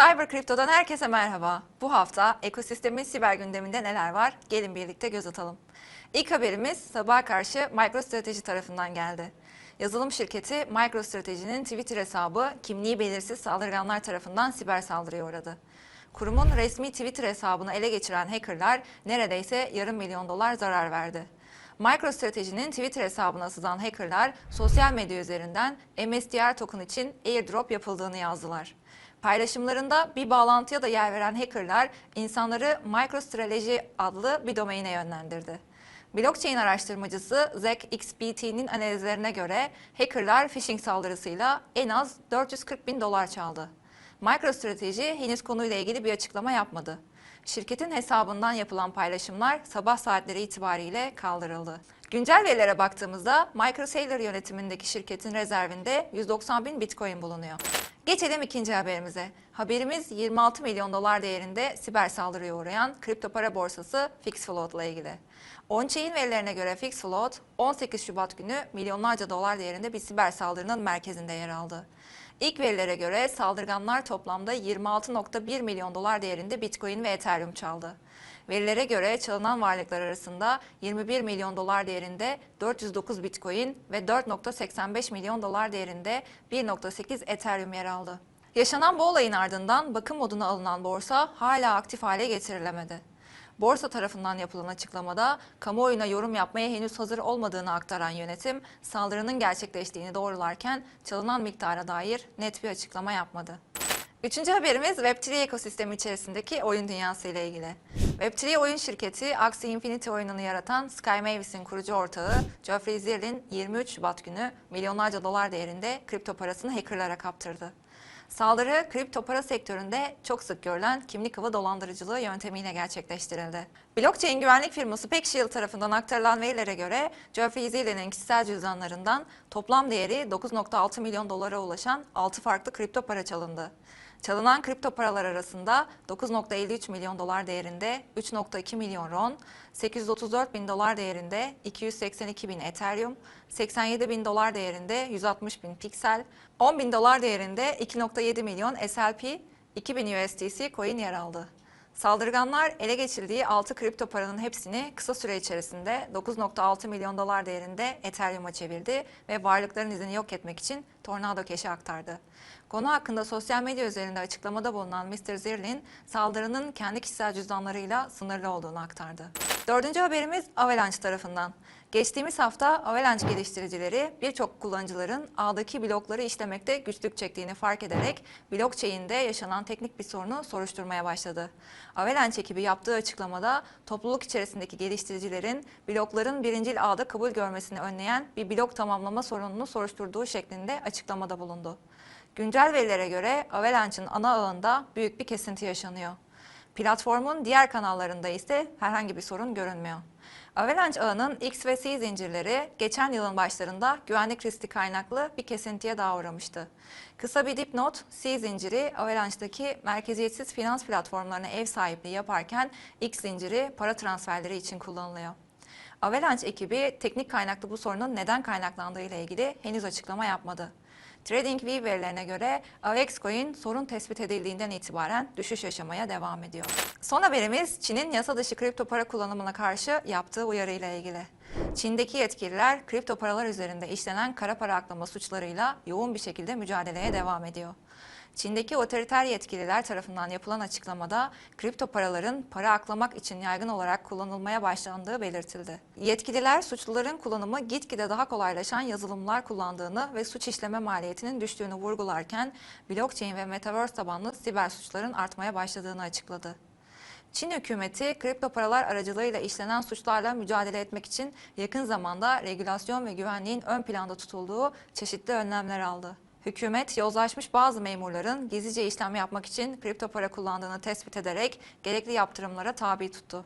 Cyber Kripto'dan herkese merhaba. Bu hafta ekosistemin siber gündeminde neler var? Gelin birlikte göz atalım. İlk haberimiz sabah karşı MicroStrateji tarafından geldi. Yazılım şirketi MicroStrategy'nin Twitter hesabı kimliği belirsiz saldırganlar tarafından siber saldırıya uğradı. Kurumun resmi Twitter hesabını ele geçiren hackerlar neredeyse yarım milyon dolar zarar verdi. MicroStrategy'nin Twitter hesabına sızan hackerlar sosyal medya üzerinden MSTR token için airdrop yapıldığını yazdılar. Paylaşımlarında bir bağlantıya da yer veren hackerlar insanları MicroStrategy adlı bir domaine yönlendirdi. Blockchain araştırmacısı Zach XBT'nin analizlerine göre hackerlar phishing saldırısıyla en az 440 bin dolar çaldı. MicroStrategy henüz konuyla ilgili bir açıklama yapmadı. Şirketin hesabından yapılan paylaşımlar sabah saatleri itibariyle kaldırıldı. Güncel verilere baktığımızda MicroSailor yönetimindeki şirketin rezervinde 190 bin bitcoin bulunuyor. Geçelim ikinci haberimize. Haberimiz 26 milyon dolar değerinde siber saldırıya uğrayan kripto para borsası FixFloat ile ilgili. On-chain verilerine göre FixFloat 18 Şubat günü milyonlarca dolar değerinde bir siber saldırının merkezinde yer aldı. İlk verilere göre saldırganlar toplamda 26.1 milyon dolar değerinde Bitcoin ve Ethereum çaldı. Verilere göre çalınan varlıklar arasında 21 milyon dolar değerinde 409 Bitcoin ve 4.85 milyon dolar değerinde 1.8 Ethereum yer aldı. Yaşanan bu olayın ardından bakım moduna alınan borsa hala aktif hale getirilemedi. Borsa tarafından yapılan açıklamada kamuoyuna yorum yapmaya henüz hazır olmadığını aktaran yönetim saldırının gerçekleştiğini doğrularken çalınan miktara dair net bir açıklama yapmadı. Üçüncü haberimiz Web3 ekosistemi içerisindeki oyun dünyası ile ilgili. Web3 oyun şirketi Axie Infinity oyununu yaratan Sky Mavis'in kurucu ortağı Geoffrey Zirlin 23 Şubat günü milyonlarca dolar değerinde kripto parasını hackerlara kaptırdı. Saldırı kripto para sektöründe çok sık görülen kimlik hava dolandırıcılığı yöntemiyle gerçekleştirildi. Blockchain güvenlik firması PeckShield tarafından aktarılan verilere göre Geoffrey Zilli'nin kişisel cüzdanlarından toplam değeri 9.6 milyon dolara ulaşan 6 farklı kripto para çalındı. Çalınan kripto paralar arasında 9.53 milyon dolar değerinde 3.2 milyon RON, 834 bin dolar değerinde 282 bin Ethereum, 87 bin dolar değerinde 160 bin Pixel, 10 bin dolar değerinde 2.7 milyon SLP, 2000 USDC coin yer aldı. Saldırganlar ele geçirdiği 6 kripto paranın hepsini kısa süre içerisinde 9.6 milyon dolar değerinde Ethereum'a çevirdi ve varlıkların izini yok etmek için Tornado Cash'e aktardı. Konu hakkında sosyal medya üzerinde açıklamada bulunan Mr. Zirlin, saldırının kendi kişisel cüzdanlarıyla sınırlı olduğunu aktardı. Dördüncü haberimiz Avalanche tarafından. Geçtiğimiz hafta Avalanche geliştiricileri birçok kullanıcıların ağdaki blokları işlemekte güçlük çektiğini fark ederek blockchain'de yaşanan teknik bir sorunu soruşturmaya başladı. Avalanche ekibi yaptığı açıklamada topluluk içerisindeki geliştiricilerin blokların birincil ağda kabul görmesini önleyen bir blok tamamlama sorununu soruşturduğu şeklinde açıklamada bulundu. Güncel verilere göre Avalanche'ın ana ağında büyük bir kesinti yaşanıyor. Platformun diğer kanallarında ise herhangi bir sorun görünmüyor. Avalanche ağının X ve C zincirleri geçen yılın başlarında güvenlik riski kaynaklı bir kesintiye daha uğramıştı. Kısa bir dipnot, C zinciri Avalanche'daki merkeziyetsiz finans platformlarına ev sahipliği yaparken X zinciri para transferleri için kullanılıyor. Avalanche ekibi teknik kaynaklı bu sorunun neden kaynaklandığı ile ilgili henüz açıklama yapmadı. TradingView verilerine göre AVEX-Coin sorun tespit edildiğinden itibaren düşüş yaşamaya devam ediyor. Son haberimiz Çin'in yasa dışı kripto para kullanımına karşı yaptığı uyarıyla ilgili. Çin'deki yetkililer kripto paralar üzerinde işlenen kara para aklama suçlarıyla yoğun bir şekilde mücadeleye devam ediyor. Çin'deki otoriter yetkililer tarafından yapılan açıklamada kripto paraların para aklamak için yaygın olarak kullanılmaya başlandığı belirtildi. Yetkililer suçluların kullanımı gitgide daha kolaylaşan yazılımlar kullandığını ve suç işleme maliyetinin düştüğünü vurgularken blockchain ve metaverse tabanlı siber suçların artmaya başladığını açıkladı. Çin hükümeti kripto paralar aracılığıyla işlenen suçlarla mücadele etmek için yakın zamanda regülasyon ve güvenliğin ön planda tutulduğu çeşitli önlemler aldı. Hükümet yozlaşmış bazı memurların gizlice işlem yapmak için kripto para kullandığını tespit ederek gerekli yaptırımlara tabi tuttu.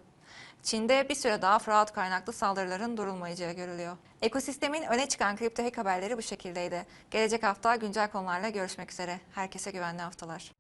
Çin'de bir süre daha fraud kaynaklı saldırıların durulmayacağı görülüyor. Ekosistemin öne çıkan kripto hack haberleri bu şekildeydi. Gelecek hafta güncel konularla görüşmek üzere. Herkese güvenli haftalar.